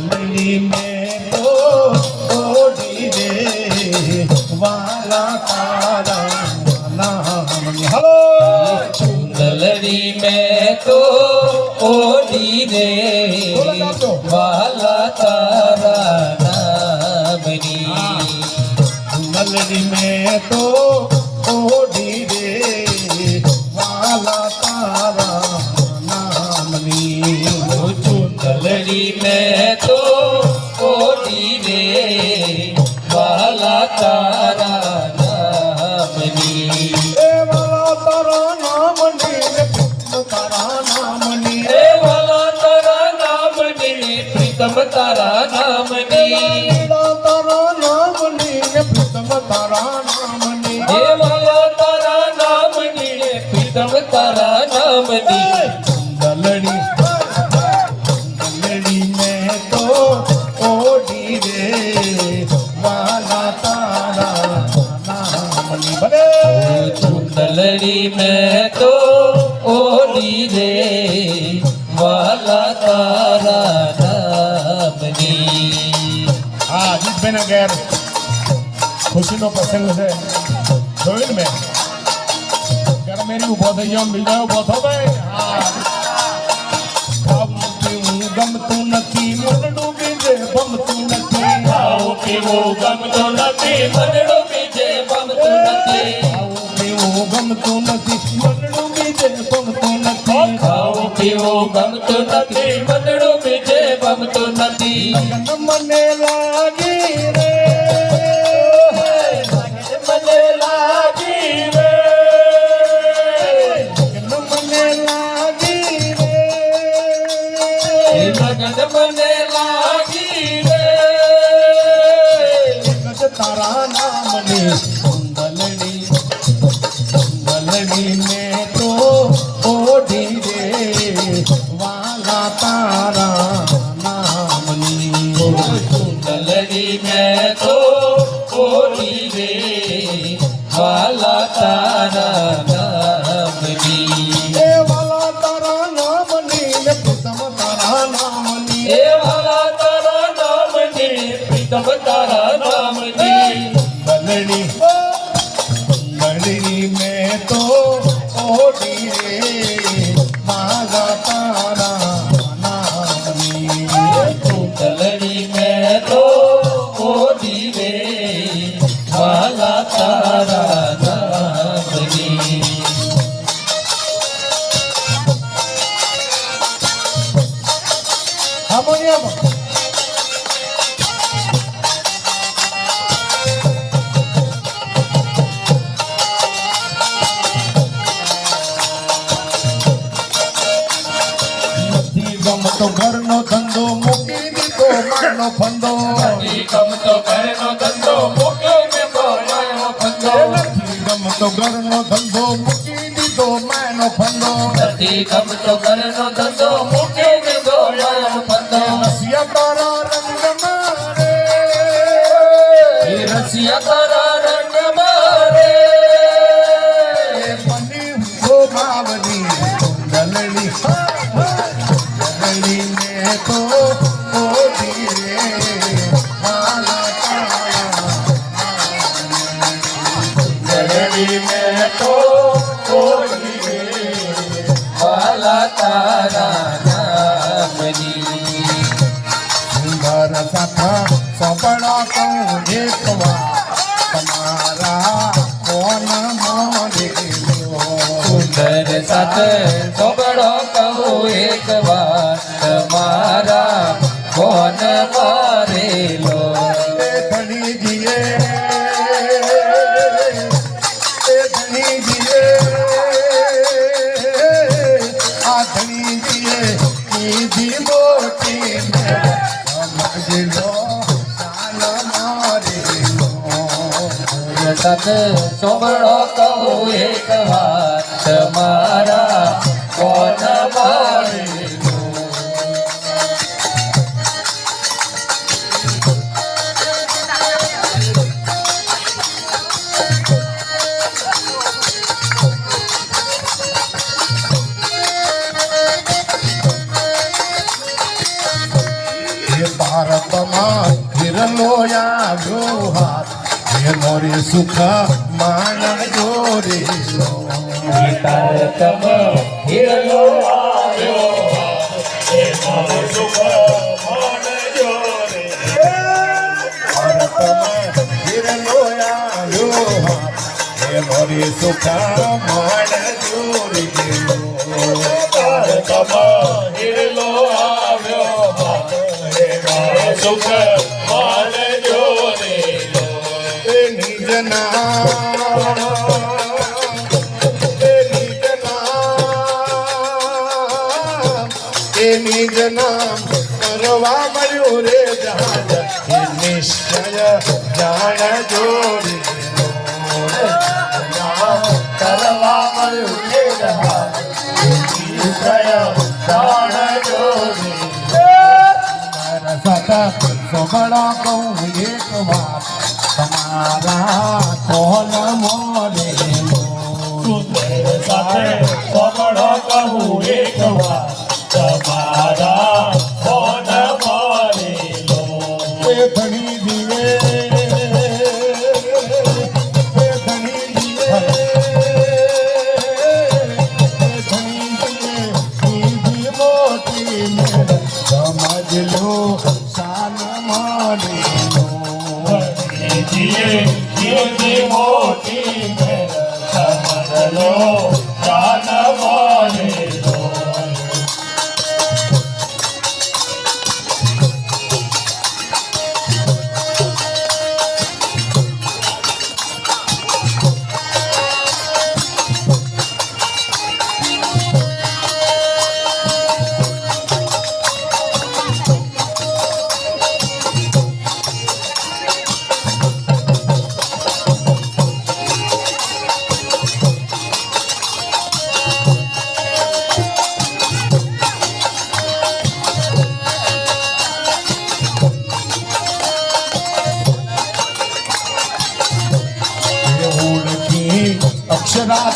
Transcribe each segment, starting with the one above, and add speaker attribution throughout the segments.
Speaker 1: कंगनी में तो ओडी रे वाला तारा
Speaker 2: नाम चुंदलड़ी में तो ओडी रे वाला तारा
Speaker 1: नाम चुंदलड़ी में तो પ્રીતમ તારા નામની.
Speaker 2: તારા નામની કૃષ્ણ તારા નામની
Speaker 1: હે વાલા તારા નામની. પ્રીતમ તારા નામની
Speaker 2: કુંડલની કુંડલની મેં તો ઓઢી રે. વાલા તારા નામની. ભલે.
Speaker 1: ચુંદલડી મેં તો ઓલી રે. વાલા
Speaker 2: હા અજીતભાઈના ઘેર ખુશીનો પ્રસંગ છે જોયું ને મેં ત્યારે મેં ઊભો થઈ ગયો બીજા ઊભો થો ભાઈ હા ખાવું પીવું ગમતું નથી મોઢું બીજે ગમતું નથી
Speaker 1: ખાવું પીવું ગમતો નથી મનડો બીજે ગમતું નથી
Speaker 2: ખાવું પીવું ગમતું નથી
Speaker 1: موني ابو یقینی کم تو گھر نو
Speaker 2: دھندو موکی دی تو
Speaker 1: منو پھندو یقینی کم تو
Speaker 2: گھر نو دھندو موکی دی تو منو پھندو یقینی کم تو
Speaker 1: گھر نو دھندو موکی دی تو منو پھندو
Speaker 2: یقینی સાથા સપડા કહું એક વાર કોન મોરે
Speaker 1: કોણ મારેલો
Speaker 2: ધણીજીએ ધણીજીએ આ ધણીજીએ કીધી મોટી સમજલો
Speaker 1: સત સોબડો કહું એક વાર તમારા કોણ મારેલો
Speaker 2: સુખ માણજો રે
Speaker 1: તારકમાં હિરલો આવ્યો સુખ માણજો રે
Speaker 2: ભારતમાં હિરલો આવ્યો હાથ મોરી
Speaker 1: તારકમાં સુખ
Speaker 2: એ નિજના કરવા મળ્યું નિશ્ચય જાણ જોડી કરવા
Speaker 1: তারা
Speaker 2: কলা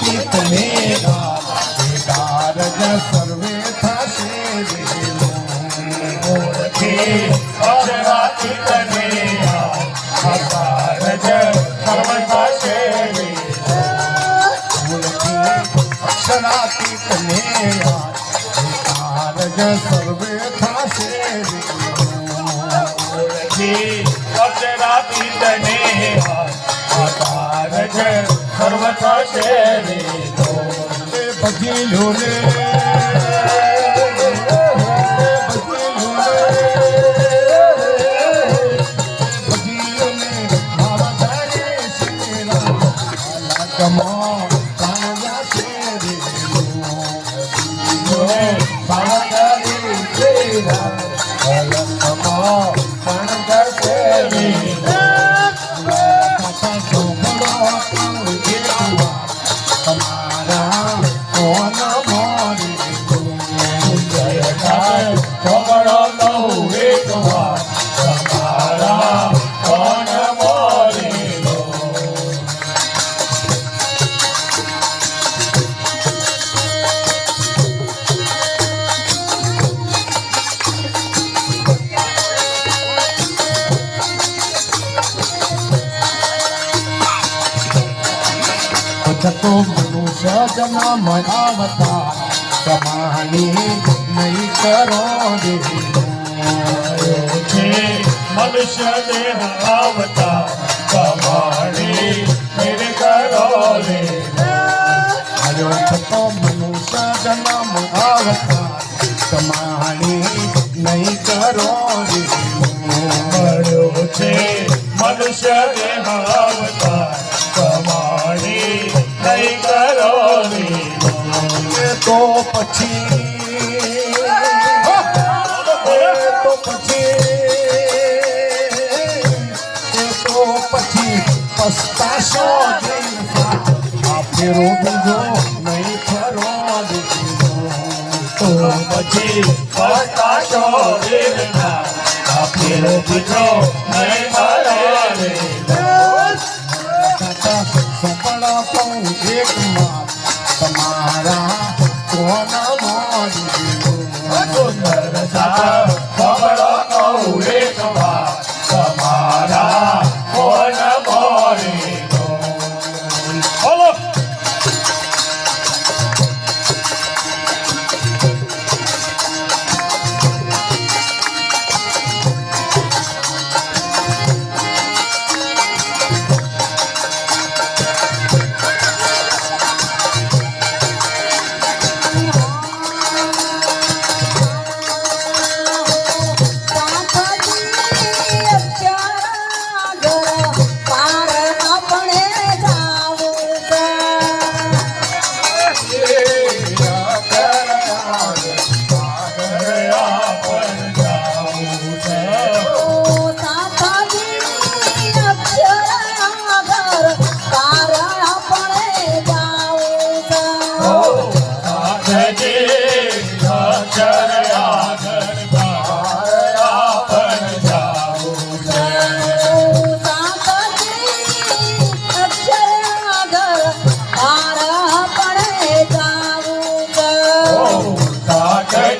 Speaker 2: અક્ષરાતીત ને ગારજ સર્વે થશે
Speaker 1: ઓળખી Father, we
Speaker 2: pray મનુષ્ય મનાવતા કમાણી નહીં કરો દેવી
Speaker 1: મનુષ્ય દેહ આવતા કમાણી મેરે કરો
Speaker 2: આયો થતો મનુષ્ય જન્મ આવતા કમાણી નહીં કરો
Speaker 1: મળ્યો છે મનુષ્ય દેહ આવતા નહીં કરો
Speaker 2: તો પછી તો પછી તો પછી પસ્તાશો આપણે રોગો નહીં ખરો
Speaker 1: તો પછી પસ્તાશો આપણે રોગો નહીં ખરો સપના હું એક માં તમારા કોના